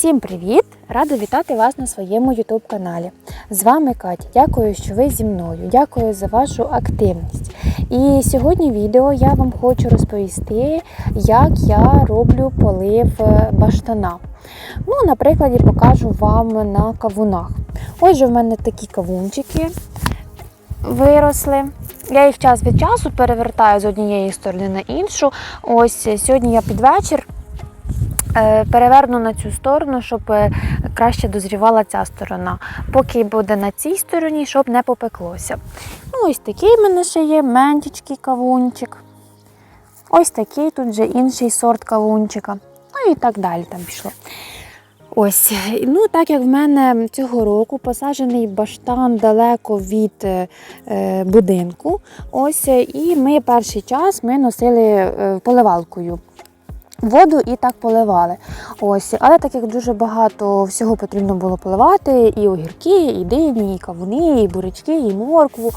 Всім привіт! Рада вітати вас на своєму YouTube каналі. З вами Катя. Дякую, що ви зі мною. Дякую за вашу активність. І сьогодні відео я вам хочу розповісти, як я роблю полив е, баштана. Ну, на прикладі покажу вам на кавунах. Ось же в мене такі кавунчики виросли. Я їх час від часу перевертаю з однієї сторони на іншу. Ось е, сьогодні я під вечір переверну на цю сторону, щоб е, краще дозрівала ця сторона. Поки буде на цій стороні, щоб не попеклося. Ну, ось такий в мене ще є ментічкий кавунчик. Ось такий тут вже інший сорт кавунчика. Ну і так далі там пішло. Ось, ну так як в мене цього року посаджений баштан далеко від е, е, будинку. Ось, е, і ми перший час ми носили е, поливалкою. Воду і так поливали. Ось, але так як дуже багато всього потрібно було поливати: і огірки, і дині, і кавуни, і бурячки, і моркву,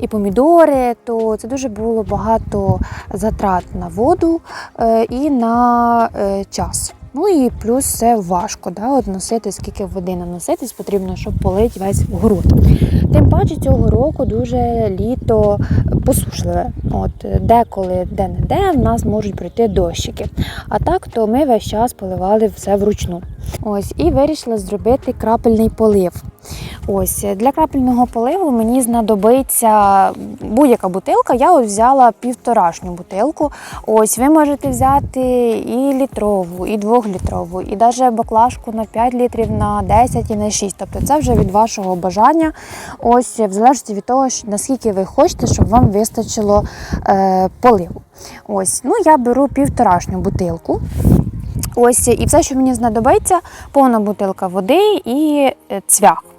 і помідори, то це дуже було багато затрат на воду е, і на е, час. Ну і плюс це важко, да, от носити, скільки води наноситись потрібно, щоб полити весь город. Тим паче цього року дуже літо посушливе. От деколи, де-не-де, в нас можуть пройти дощики. А так, то ми весь час поливали все вручну. Ось, і вирішила зробити крапельний полив. Ось для крапельного поливу мені знадобиться будь-яка бутилка. Я ось взяла півторашню бутилку. Ось ви можете взяти і літрову, і двохлітрову, і навіть баклажку на 5 літрів, на 10 і на 6. Тобто це вже від вашого бажання. Ось в залежності від того, наскільки ви хочете, щоб вам вистачило е, поливу. Ось, ну я беру півторашню бутилку. Ось і все, що мені знадобиться, повна бутилка води і е, цвях.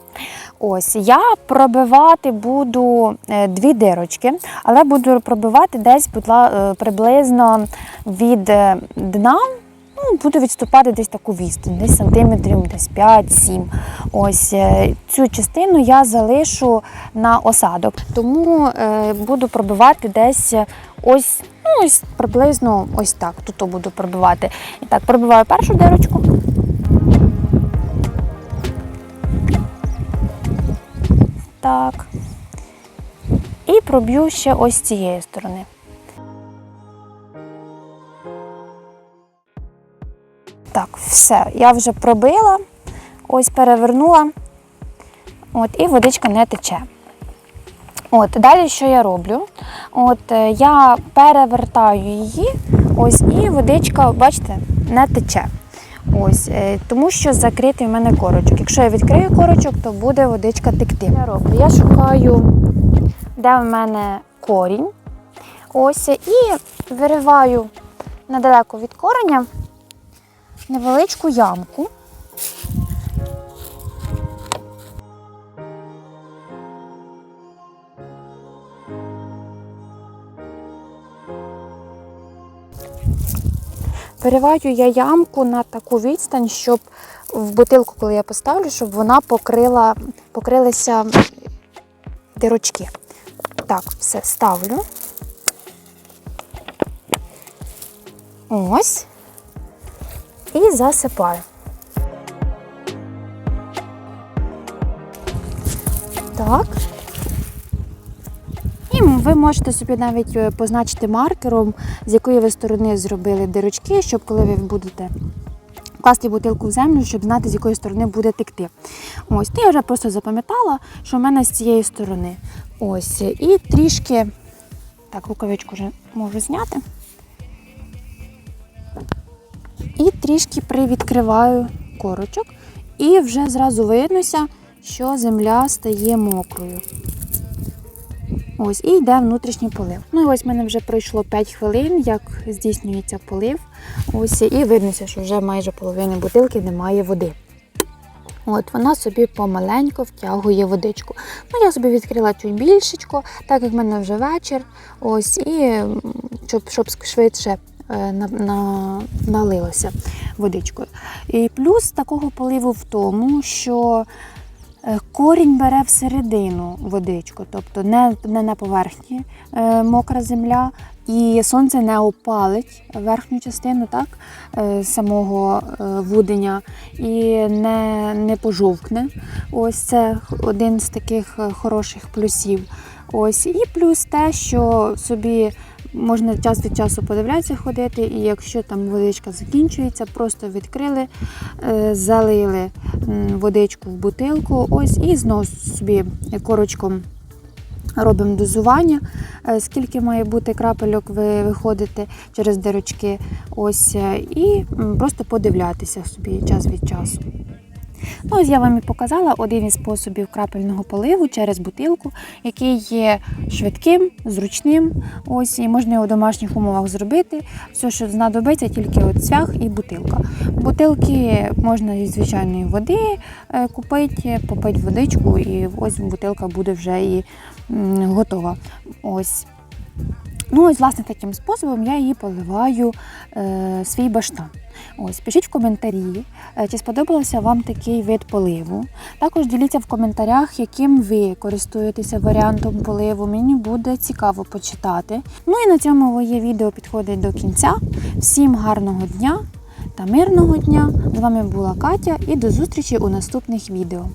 Ось я пробивати буду е, дві дирочки, але буду пробивати десь е, приблизно від е, дна. Ну, буду відступати десь таку відстань, десь сантиметрів, десь 5-7. Ось цю частину я залишу на осадок, тому буду пробивати десь ось, ну, ось приблизно ось так. Тут буду пробивати. І так, пробиваю першу дирочку. Так. І проб'ю ще ось з цієї сторони. Так, все, я вже пробила, ось перевернула, от, і водичка не тече. От, далі що я роблю? От, е, я перевертаю її, ось, і водичка, бачите, не тече. Ось, е, тому що закритий в мене корочок. Якщо я відкрию корочок, то буде водичка текти. Я роблю. Я шукаю, де в мене корінь. Ось, і вириваю недалеко від кореня невеличку ямку. Вириваю я ямку на таку відстань, щоб в бутилку, коли я поставлю, щоб вона покрила, покрилися дирочки. Так, все ставлю. Ось. І засипаю. Так. Ви можете собі навіть е, позначити маркером, з якої ви сторони зробили дирочки, щоб коли ви будете класти бутилку в землю, щоб знати, з якої сторони буде текти. Ось, то я вже просто запам'ятала, що в мене з цієї сторони. Ось. І трішки, так, рукавичку вже можу зняти. І трішки привідкриваю корочок, і вже зразу виднося, що земля стає мокрою. Ось, і йде внутрішній полив. Ну і ось в мене вже пройшло 5 хвилин, як здійснюється полив. Ось, і виднося, що вже майже половини бутилки немає води. От вона собі помаленько втягує водичку. Ну, я собі відкрила чуть більшечко, так як в мене вже вечір. Ось, і щоб, щоб швидше е, на, на, налилося водичкою. І плюс такого поливу в тому, що Корінь бере всередину водичку, тобто не, не на поверхні е, мокра земля, і сонце не опалить верхню частину так, е, самого е, вуденя і не, не пожовкне. Ось це один з таких е, хороших плюсів. Ось і плюс те, що собі можна час від часу подивлятися ходити, і якщо там водичка закінчується, просто відкрили, е, залили водичку в бутилку, ось і знову собі корочком. Робимо дозування, е, скільки має бути крапельок ви виходите через дирочки, ось е, і просто подивлятися собі час від часу. Ось я вам і показала один із способів крапельного поливу через бутилку, який є швидким, зручним. Ось і можна його в домашніх умовах зробити. Все, що знадобиться, тільки от цвях і бутилка. Бутилки можна із звичайної води е, купити, попити водичку, і ось бутилка буде вже і готова. Ось. Ну, ось, власне, таким способом я її поливаю е, свій баштан. Ось, пишіть в коментарі, е, чи сподобався вам такий вид поливу. Також діліться в коментарях, яким ви користуєтеся варіантом поливу. Мені буде цікаво почитати. Ну і на цьому моє відео підходить до кінця. Всім гарного дня та мирного дня! З вами була Катя і до зустрічі у наступних відео.